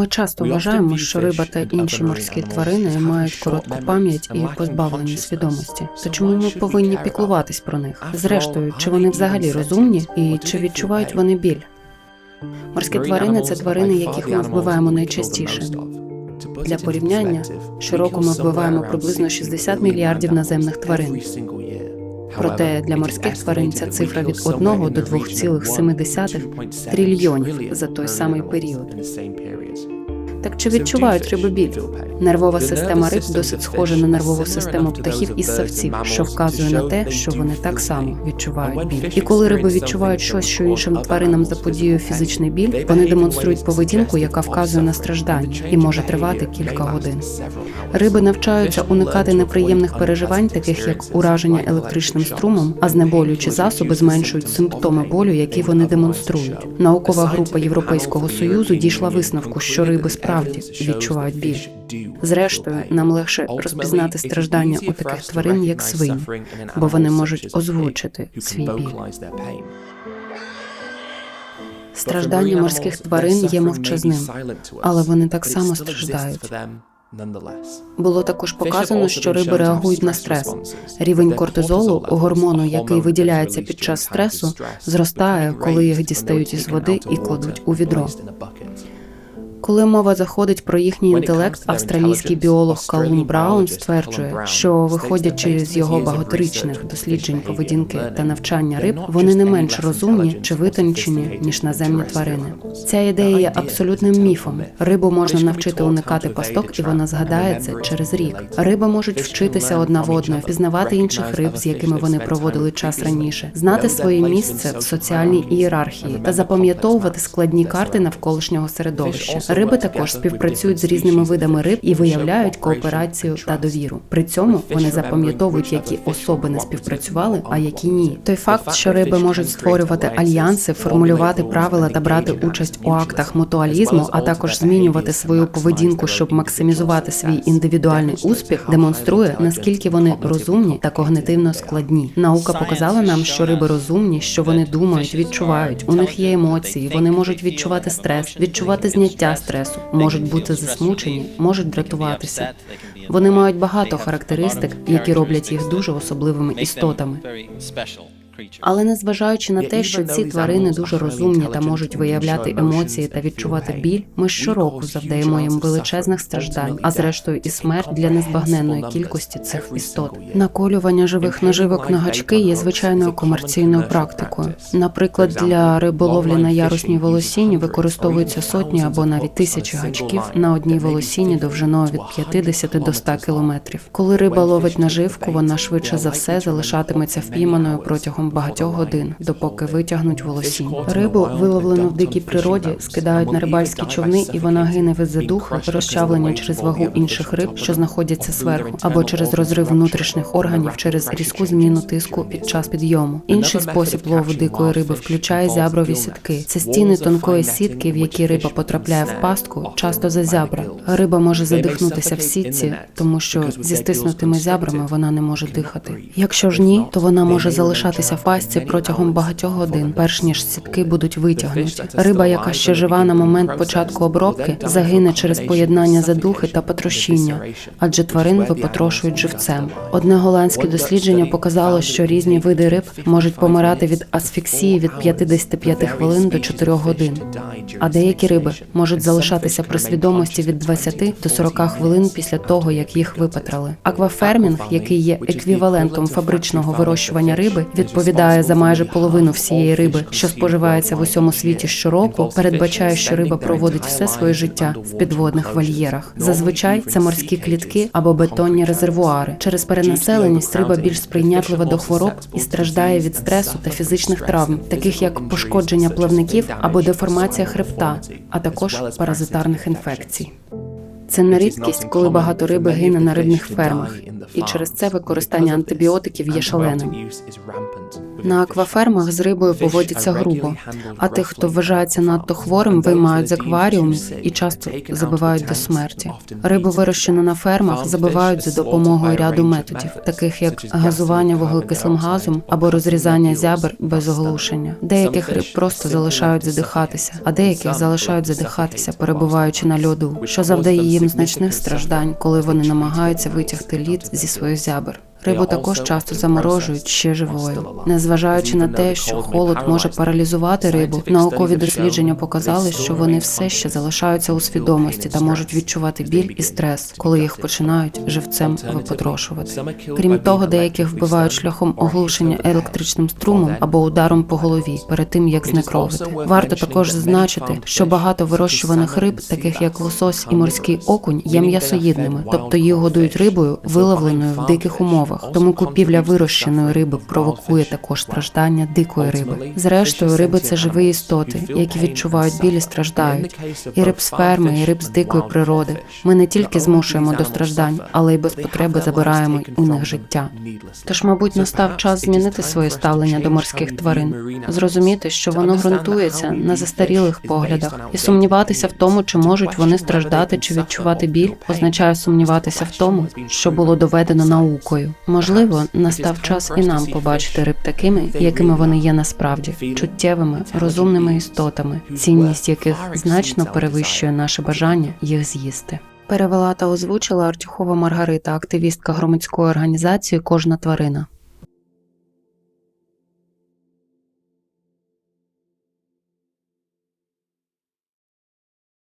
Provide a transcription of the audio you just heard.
Ми часто вважаємо, що риба та інші морські тварини мають коротку пам'ять і позбавлені свідомості. То чому ми повинні піклуватись про них? Зрештою, чи вони взагалі розумні і чи відчувають вони біль? Морські тварини це тварини, яких ми вбиваємо найчастіше. Для порівняння, щороку ми вбиваємо приблизно 60 мільярдів наземних тварин. Проте для морських тварин ця цифра від 1 до 2,7 трильйонів за той самий період. Так чи відчувають риби біль? Нервова система риб досить схожа на нервову систему птахів і ссавців, що вказує на те, що вони так само відчувають біль. І коли риби відчувають щось, що іншим тваринам заподіює фізичний біль, вони демонструють поведінку, яка вказує на страждання і може тривати кілька годин. Риби навчаються уникати неприємних переживань, таких як ураження електричним струмом, а знеболюючі засоби зменшують симптоми болю, які вони демонструють. Наукова група Європейського союзу дійшла висновку, що риби справді відчувають біль. Зрештою, нам легше розпізнати страждання у таких тварин, як свині, бо вони можуть озвучити свій біль. Страждання морських тварин є мовчазним, але вони так само страждають. Було також показано, що риби реагують на стрес. Рівень кортизолу, гормону, який виділяється під час стресу, зростає, коли їх дістають із води і кладуть у відро. Коли мова заходить про їхній інтелект, австралійський біолог Калум Браун стверджує, що виходячи з його багаторічних досліджень поведінки та навчання риб, вони не менш розумні чи витончені ніж наземні тварини. Ця ідея є абсолютним міфом. Рибу можна навчити уникати пасток, і вона згадає це через рік. Риби можуть вчитися одна в одну, пізнавати інших риб, з якими вони проводили час раніше, знати своє місце в соціальній ієрархії та запам'ятовувати складні карти навколишнього середовища. Риби також співпрацюють з різними видами риб і виявляють кооперацію та довіру. При цьому вони запам'ятовують, які особи не співпрацювали, а які ні. Той факт, що риби можуть створювати альянси, формулювати правила та брати участь у актах мутуалізму, а також змінювати свою поведінку, щоб максимізувати свій індивідуальний успіх, демонструє наскільки вони розумні та когнитивно складні. Наука показала нам, що риби розумні, що вони думають, відчувають. У них є емоції, вони можуть відчувати стрес, відчувати зняття можуть бути засмучені, можуть дратуватися. Вони мають багато характеристик, які роблять їх дуже особливими істотами. Але незважаючи на те, що ці тварини дуже розумні та можуть виявляти емоції та відчувати біль, ми щороку завдаємо їм величезних страждань, а зрештою і смерть для незбагненної кількості цих істот. Наколювання живих наживок на гачки є звичайною комерційною практикою. Наприклад, для риболовлі на ярусній волосіні використовуються сотні або навіть тисячі гачків на одній волосіні довжиною від 50 до 100 кілометрів. Коли риба ловить наживку, вона швидше за все залишатиметься впійманою протягом багатьох годин, допоки витягнуть волосінь. Рибу, виловлену в дикій природі, скидають на рибальські човни, і вона гине від задуху, розчавлення через вагу інших риб, що знаходяться зверху, або через розрив внутрішніх органів через різку зміну тиску під час підйому. Інший спосіб лову дикої риби включає зяброві сітки. Це стіни тонкої сітки, в які риба потрапляє в пастку, часто за зябра. Риба може задихнутися в сітці, тому що зі стиснутими зябрами вона не може дихати. Якщо ж ні, то вона може залишатися в пастці протягом багатьох годин, перш ніж сітки будуть витягнуті. Риба, яка ще жива на момент початку обробки, загине через поєднання задухи та потрощіння, адже тварин випотрошують живцем. Одне голландське дослідження показало, що різні види риб можуть помирати від асфіксії від 55 хвилин до 4 годин. А деякі риби можуть залишатися при свідомості від 20 до 40 хвилин після того, як їх випатрали. Аквафермінг, який є еквівалентом фабричного вирощування риби, відповідає за майже половину всієї риби, що споживається в усьому світі щороку, передбачає, що риба проводить все своє життя в підводних вольєрах. Зазвичай це морські клітки або бетонні резервуари. Через перенаселеність риба більш сприйнятлива до хвороб і страждає від стресу та фізичних травм, таких як пошкодження плавників або деформація хребта, а також паразитарних інфекцій. Це не рідкість, коли багато риби гине на рибних фермах, і через це використання антибіотиків є шаленим. На аквафермах з рибою поводяться грубо, а тих, хто вважається надто хворим, виймають з акваріумів і часто забивають до смерті. Рибу, вирощену на фермах, забивають за допомогою ряду методів, таких як газування вуглекислим газом або розрізання зябр без оглушення. Деяких риб просто залишають задихатися, а деяких залишають задихатися, перебуваючи на льоду, що завдає їм значних страждань, коли вони намагаються витягти лід зі своїх зябр. Рибу також часто заморожують ще живою, незважаючи на те, що холод може паралізувати рибу. Наукові дослідження показали, що вони все ще залишаються у свідомості та можуть відчувати біль і стрес, коли їх починають живцем випотрошувати. Крім того, деяких вбивають шляхом оглушення електричним струмом або ударом по голові перед тим як знекровити. Варто також зазначити, що багато вирощуваних риб, таких як лосось і морський окунь, є м'ясоїдними, тобто їх годують рибою, виловленою в диких умовах. Тому купівля вирощеної риби провокує також страждання дикої риби. Зрештою, риби це живі істоти, які відчувають біль і страждають. І риб з ферми, і риб з дикої природи. Ми не тільки змушуємо до страждань, але й без потреби забираємо у них життя. Тож, мабуть, настав час змінити своє ставлення до морських тварин, зрозуміти, що воно ґрунтується на застарілих поглядах, і сумніватися в тому, чи можуть вони страждати чи відчувати біль, означає сумніватися в тому, що було доведено наукою. Можливо, настав час і нам побачити риб такими, якими вони є насправді, чуттєвими, розумними істотами, цінність яких значно перевищує наше бажання їх з'їсти. Перевела та озвучила Артюхова Маргарита, активістка громадської організації Кожна тварина.